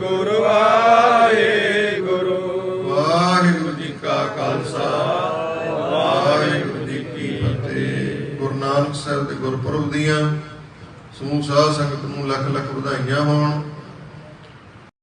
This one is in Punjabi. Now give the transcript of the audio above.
ਵਾਹਿਗੁਰੂ ਵਾਹਿਗੁਰੂ। ਵਾਹਿਗੁਰੂ ਜੀ ਕਾ ਖਾਲਸਾ, ਵਾਹਿਗੁਰੂ ਜੀ ਕੀ ਫਤਿਹ। ਗੁਰੂ ਨਾਨਕ ਸਾਹਿਬ ਦੇ ਗੁਰਪੁਰਬ ਦੀਆਂ ਸਮੂਹ ਸਾਧ ਸੰਗਤ ਨੂੰ ਲੱਖ ਲੱਖ ਵਧਾਈਆਂ ਹੋਣ।